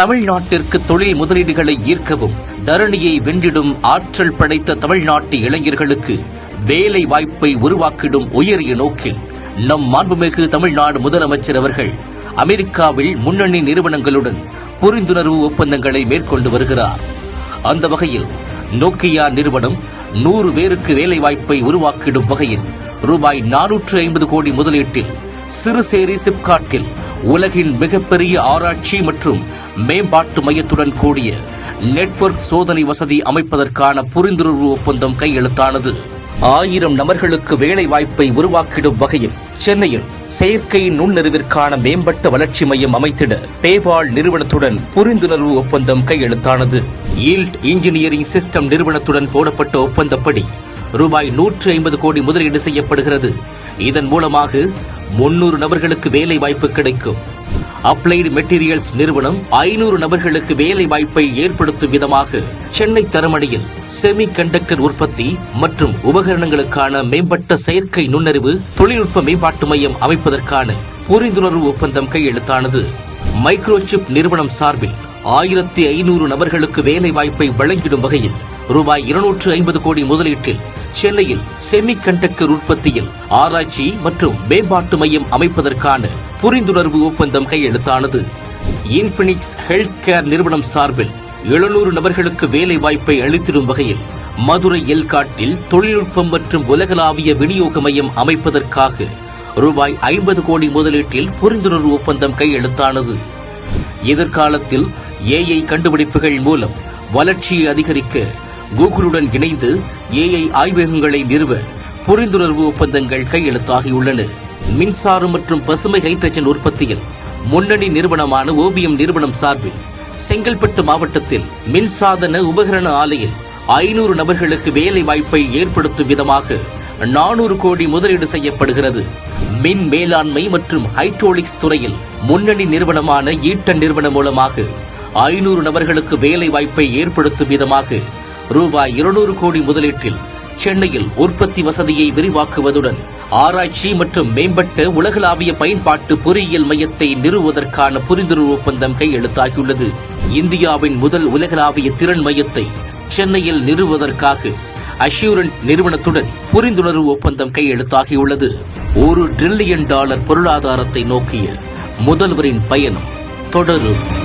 தமிழ்நாட்டிற்கு தொழில் முதலீடுகளை ஈர்க்கவும் தரணியை வென்றிடும் ஆற்றல் படைத்த தமிழ்நாட்டு இளைஞர்களுக்கு வேலை வாய்ப்பை உருவாக்கிடும் உயரிய நோக்கில் நம் மாண்புமிகு தமிழ்நாடு முதலமைச்சர் அவர்கள் அமெரிக்காவில் முன்னணி நிறுவனங்களுடன் புரிந்துணர்வு ஒப்பந்தங்களை மேற்கொண்டு வருகிறார். அந்த வகையில் நோக்கியா நிறுவனம் நூறு பேருக்கு வேலைவாய்ப்பை உருவாக்கிடும் வகையில் ரூபாய் நானூற்று ஐம்பது கோடி முதலீட்டில் சிறுசேரி சிப்காட்டில் உலகின் மிகப்பெரிய ஆராய்ச்சி மற்றும் மேம்பாட்டு மையத்துடன் கூடிய நெட்வொர்க் சோதனை வசதி அமைப்பதற்கான புரிந்துணர்வு ஒப்பந்தம் கையெழுத்தானது. ஆயிரம் நபர்களுக்கு வேலை வாய்ப்பை உருவாக்கிடும் வகையில் சென்னையில் செயற்கை நுண்ணறிவிற்கான மேம்பட்ட வளர்ச்சி மையம் அமைத்திட பேபால் நிறுவனத்துடன் புரிந்துணர்வு ஒப்பந்தம் கையெழுத்தானது. ஈல்ட் இன்ஜினியரிங் சிஸ்டம் நிறுவனத்துடன் போடப்பட்ட ஒப்பந்தப்படி ரூபாய் நூற்று ஐம்பது கோடி முதலீடு செய்யப்படுகிறது. இதன் மூலமாக முன்னூறு நபர்களுக்கு வேலை வாய்ப்பு கிடைக்கும். அப்ளைடு மெட்டீரியல்ஸ் நிறுவனம் ஐநூறு நபர்களுக்கு வேலை வாய்ப்பை ஏற்படுத்தும் விதமாக சென்னை தரமணியில் செமி கண்டக்டர் உற்பத்தி மற்றும் உபகரணங்களுக்கான மேம்பட்ட செயற்கை நுண்ணறிவு தொழில்நுட்ப மேம்பாட்டு மையம் அமைப்பதற்கான புரிந்துணர்வு ஒப்பந்தம் கையெழுத்தானது. மைக்ரோசிப் நிறுவனம் சார்பில் ஆயிரத்தி ஐநூறு நபர்களுக்கு வேலை வாய்ப்பை வழங்கிடும் வகையில் ரூபாய் இருநூற்று ஐம்பது கோடி முதலீட்டில் சென்னையில் செமி கண்டக்டர் உற்பத்தியில் ஆராய்ச்சி மற்றும் மேம்பாட்டு மையம் அமைப்பதற்கான புரிந்துணர்வு ஒப்பந்தம் கையெழுத்தானது. இன்பினிக்ஸ் ஹெல்த் கேர் நிறுவனம் சார்பில் எழுநூறு நபர்களுக்கு வேலை வாய்ப்பை அளித்திடும் வகையில் மதுரை எல்காட்டில் தொழில்நுட்பம் மற்றும் உலகளாவிய விநியோக மையம் அமைப்பதற்காக ரூபாய் ஐம்பது கோடி முதலீட்டில் புரிந்துணர்வு ஒப்பந்தம் கையெழுத்தானது. எதிர்காலத்தில் ஏஐ கண்டுபிடிப்புகள் மூலம் வளர்ச்சியை அதிகரிக்க கூகுளுடன் இணைந்து ஏஐ ஆய்வகங்களை நிறுவ புரிந்துணர்வு ஒப்பந்தங்கள் கையெழுத்தாகியுள்ளன. மின்சாரம் மற்றும் பசுமை ஹைட்ரஜன் உற்பத்தியில் முன்னணி நிறுவனமான ஓபிஎம் நிறுவனம் சார்பில் செங்கல்பட்டு மாவட்டத்தில் மின்சாதன உபகரண ஆலையில் ஐநூறு நபர்களுக்கு வேலை வாய்ப்பை ஏற்படுத்தும் விதமாக நானூறு கோடி முதலீடு செய்யப்படுகிறது. மின் மேலாண்மை மற்றும் ஹைட்ரோலிக்ஸ் துறையில் முன்னணி நிறுவனமான ஈட்டன் நிறுவனம் மூலமாக ஐநூறு நபர்களுக்கு வேலை வாய்ப்பை ஏற்படுத்தும் விதமாக ரூபாய் இருநூறு கோடி முதலீட்டில் சென்னையில் உற்பத்தி வசதியை விரிவாக்குவதுடன் ஆராய்ச்சி மற்றும் மேம்பட்ட உலகளாவிய பயன்பாட்டு பொறியியல் மையத்தை நிறுவுவதற்கான புரிந்துணர்வு ஒப்பந்தம் கையெழுத்தாகியுள்ளது. இந்தியாவின் முதல் உலகளாவிய திறன் மையத்தை சென்னையில் நிறுவுவதற்காக அஷ்யூரண்ட் நிறுவனத்துடன் புரிந்துணர்வு ஒப்பந்தம் கையெழுத்தாகியுள்ளது. ஒரு டிரில்லியன் டாலர் பொருளாதாரத்தை நோக்கிய முதல்வரின் பயணம் தொடரும்.